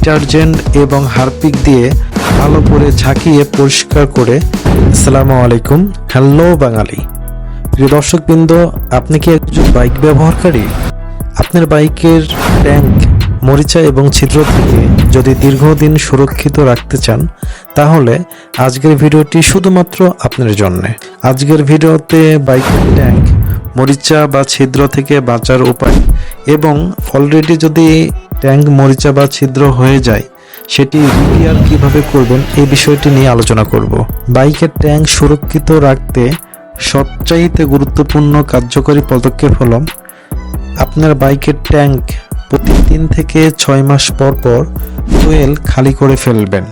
Detergent এবং Harpic দিয়ে ভালো করে ঝাঁকিয়ে পরিষ্কার করে, আসসালামু আলাইকুম, হ্যালো বাঙালি। প্রিয় দর্শকবৃন্দ, আপনি কি একজন বাইক ব্যবহারকারী? আপনার বাইকের ট্যাঙ্ক, মরিচা এবং ছিদ্র থেকে যদি দীর্ঘদিন সুরক্ষিত রাখতে চান, তাহলে আজকের ভিডিওটি শুধুমাত্র আপনার জন্য। আজকের ভিডিওতে বাইকের ট্যাঙ্ক মরিচা বা ছিদ্র থেকে বাঁচার উপায় এবং অলরেডি যদি ট্যাঙ্ক মরিচা বা ছিদ্র হয়ে যায়, সেটি রিপেয়ার কীভাবে করবেন এই বিষয়টি নিয়ে আলোচনা করব। বাইকের ট্যাঙ্ক সুরক্ষিত রাখতে সবচাইতে গুরুত্বপূর্ণ কার্যকরী পদক্ষেপ হল, আপনার বাইকের ট্যাঙ্ক প্রতি তিন থেকে ছয় মাস পর পর ফুয়েল খালি করে ফেলবেন।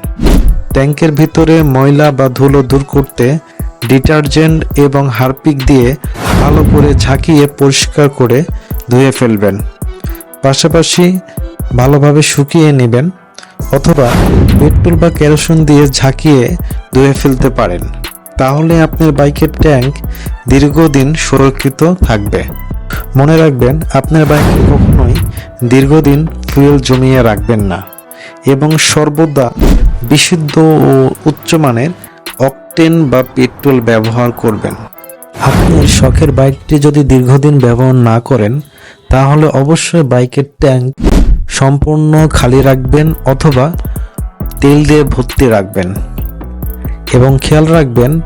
ট্যাঙ্কের ভিতরে ময়লা বা ধুলো দূর করতে ডিটারজেন্ট এবং হারপিক দিয়ে ভালো করে ঝাঁকিয়ে পরিষ্কার করে ধুয়ে ফেলবেন। পাশাপাশি ভালোভাবে শুকিয়ে নেবেন অথবা পেট্রোল বা কেরোসিন দিয়ে ঝাঁকিয়ে ধুয়ে ফেলতে পারেন। তাহলে আপনার বাইকের ট্যাঙ্ক দীর্ঘদিন সুরক্ষিত থাকবে। মনে রাখবেন, আপনার বাইকে কখনোই দীর্ঘদিন ফুয়েল জমিয়ে রাখবেন না এবং সর্বদা বিশুদ্ধ ও উচ্চমানের অকটেন বা পেট্রোল ব্যবহার করবেন। আপনার শখের বাইকটি যদি দীর্ঘদিন ব্যবহার না করেন, তাহলে অবশ্যই বাইকের ট্যাঙ্ক সম্পূর্ণ খালি রাখবেন অথবা তেল দিয়ে ভর্তি রাখবেন। এবং খেয়াল রাখবেন,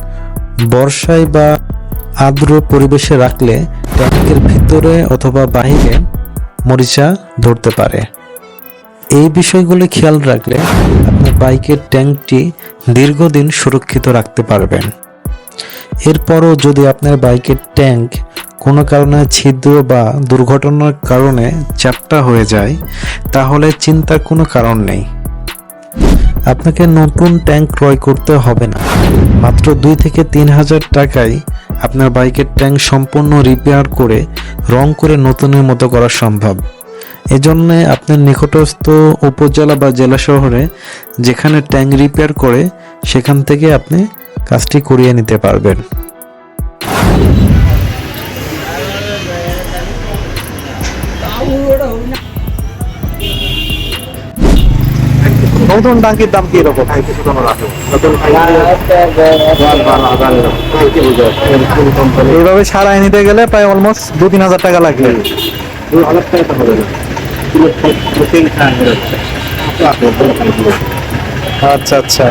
বর্ষায় বা আর্দ্র পরিবেশে রাখলে ট্যাঙ্কের ভিতরে অথবা বাহিরে মরিচা ধরতে পারে। এই বিষয়গুলি খেয়াল রাখলে আপনার বাইকের ট্যাঙ্কটি দীর্ঘদিন সুরক্ষিত রাখতে পারবেন। এরপরও যদি আপনার বাইকের ট্যাঙ্ক কোনো কারণে ছিদ্র বা দুর্ঘটনার কারণে চ্যাপ্টা হয়ে যায়, তাহলে চিন্তার কোনো কারণ নেই। আপনাকে নতুন ট্যাঙ্ক ক্রয় করতে হবে না। মাত্র দুই থেকে তিন হাজার টাকায় আপনার বাইকের ট্যাঙ্ক সম্পূর্ণ রিপেয়ার করে, রং করে নতুনের মতো করা সম্ভব। এজন্য আপনার নিকটস্থ উপজেলা বা জেলা শহরে যেখানে ট্যাঙ্ক রিপেয়ার করে, সেখান থেকে আপনি কাজটি করিয়ে নিতে পারবেন। নতুন টাঙ্কির দাম কি রকম? এইভাবে সারাই নিতে গেলে প্রায় অলমোস্ট দু তিন হাজার টাকা লাগবে। আচ্ছা আচ্ছা।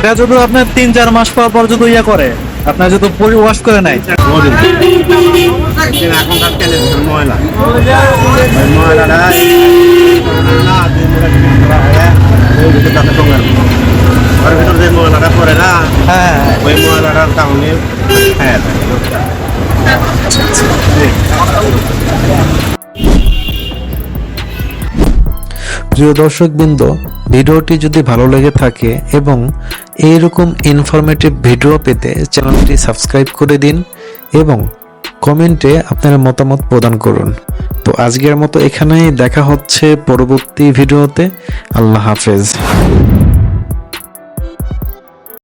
এটা যদি আপনার তিন, চার মাস পর পর যদি ইয়ে করে, আপনার যদি ওয়াশ করে ভিতর ময়লা না হয় ওই হ্যাঁ প্রিয় দর্শকবৃন্দ, ভিডিওটি যদি ভালো লেগে থাকে এবং এইরকম ইনফরমেটিভ ভিডিও পেতে চ্যানেলটি সাবস্ক্রাইব করে দিন এবং কমেন্টে আপনার মতামত প্রদান করুন। তো আজকের মতো এখানেই দেখা হচ্ছে পরবর্তী ভিডিওতে আল্লাহ হাফেজ।